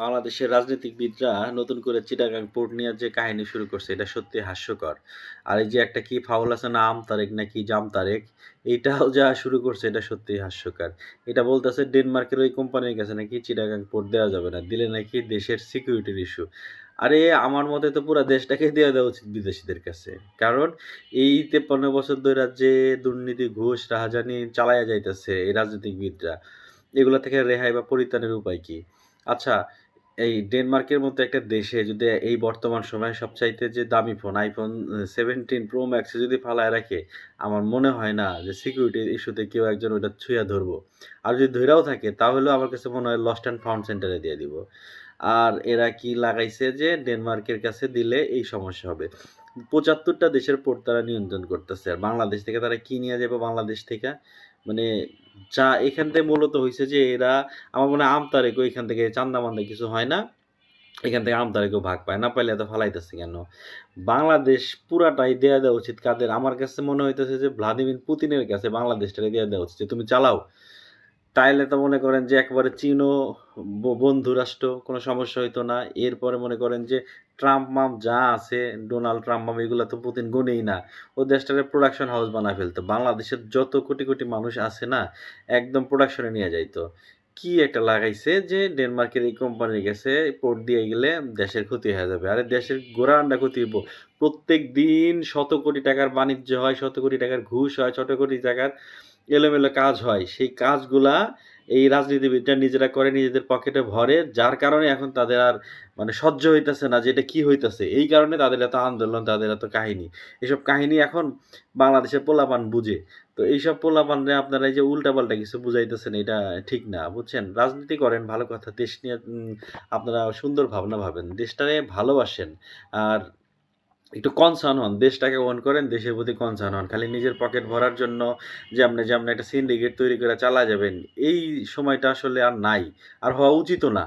বাংলাদেশের রাজনীতিবিদরা নতুন করে চিটাগাং পোর্ট নিয়ে যে কাহিনী শুরু করছে এটা সত্যি হাস্যকর। আর এই যে একটা কি ফাউল আছে না আম তারেক নাকি জাম তারেক এইটাও যা শুরু করছে এটা সত্যিই হাস্যকর। এটা বলতেছে ডেনমার্কের ওই কোম্পানির কাছে নাকি চিটাগাং পোর্ট দেওয়া যাবে না। দিলে নাকি দেশের সিকিউরিটির ইস্যু। আরে আমার মতে তো পুরা দেশটাকে দিয়ে দেওয়া উচিত বিদেশীদের কাছে। কারণ এই ৫৩ বছর ধরে যে দুর্নীতি, ঘুষ, রাহাজানি চালাইয়া যাইতেছে এই রাজনীতিবিদরা, এগুলা থেকে রেহাই বা পরিত্রাণের উপায় কি? আচ্ছা এই ডেনমার্কের মতো একটা দেশে যদি এই বর্তমান সময়ে সবচাইতে যে দামি ফোন আইফোন আ 17 Pro Max এ যদি ফালায় রাখে, আমার মনে হয় না যে সিকিউরিটি ইস্যুতে কেউ একজন ওইটা ছুঁয়া ধরবো। আর যদি ধইরাও থাকে তাহলেও আমার কাছে মনে হয় লস্ট অ্যান্ড ফাউন্ড সেন্টারে দিয়ে দিব। আর এরা কি লাগাইছে যে ডেনমার্কের কাছে দিলে এই সমস্যা হবে। পঁচাত্তরটা দেশের পোর্ট তারা নিয়ন্ত্রণ করতেছে। আর বাংলাদেশ থেকে তারা কি নিয়ে যাবে বাংলাদেশ থেকে? মানে যা এখান থেকে মূলত হয়েছে যে এরা, আমার মনে হয় আমতারেকও এখান থেকে চান্দা-মান্দা কিছু হয় না। এখান থেকে আমতারেকও ভাগ পায়, না। পাইলে এত ফালাইতেছে কেন? বাংলাদেশ পুরাটাই দেওয়া দেওয়া উচিত কাদের? আমার কাছে মনে হইতেছে যে ভ্লাদিমির পুতিনের কাছে বাংলাদেশটাকে দেওয়া দেওয়া উচিত তুমি চালাও। তাইলে তো মনে করেন যে একবারে চীনও বন্ধু রাষ্ট্র, কোনো সমস্যা হইতো না। এরপরে মনে করেন যে ট্রাম্প মাম যা আছে, ডোনাল্ড ট্রাম্প মাম এগুলো তো পুতিন গুনেই না। ও দেশটারে প্রোডাকশন হাউস বানায় ফেলতো। বাংলাদেশের যত কোটি, কোটি মানুষ আছে না, একদম প্রোডাকশনে নিয়ে যাইত। কি একটা লাগাইছে যে ডেনমার্কের এই কোম্পানির কাছে পোর্ট দিয়ে গেলে দেশের ক্ষতি হয়ে যাবে। আরে দেশের গোড়া আন্ডা ক্ষতি হইব। প্রত্যেক দিন শত কোটি টাকার বাণিজ্য হয়, শত কোটি টাকার ঘুষ হয়, শত কোটি টাকার এলোমেলো কাজ হয়। সেই কাজগুলা এই রাজনীতিবিদরা নিজেরা করে নিজেদের পকেটে ভরে। যার কারণে এখন তাদের আর মানে সহ্য হইতেছে না যে এটা কি হইতেছে। এই কারণে তাদের এত আন্দোলন, তাদের এত কাহিনী। এসব কাহিনী এখন বাংলাদেশের পোলাপান বুঝে। তো এইসব পোলাপানরে আপনারা এই যে উল্টাপাল্টা কিছু বুঝাইতেছেন এটা ঠিক না। বুঝছেন? রাজনীতি করেন ভালো কথা। দেশ নিয়ে আপনারা সুন্দর ভাবনা ভাবেন। দেশটারে ভালোবাসেন। আর একটু কনসার্ন হন। দেশটাকে ওন করেন, দেশের প্রতি কনসার্ন হন। খালি নিজের পকেট ভরার জন্য যেমনে, যেমনে একটা সিন্ডিকেট তৈরি করে চালা যাবেন, এই সময়টা আসলে আর নাই। আর হওয়া উচিতও না।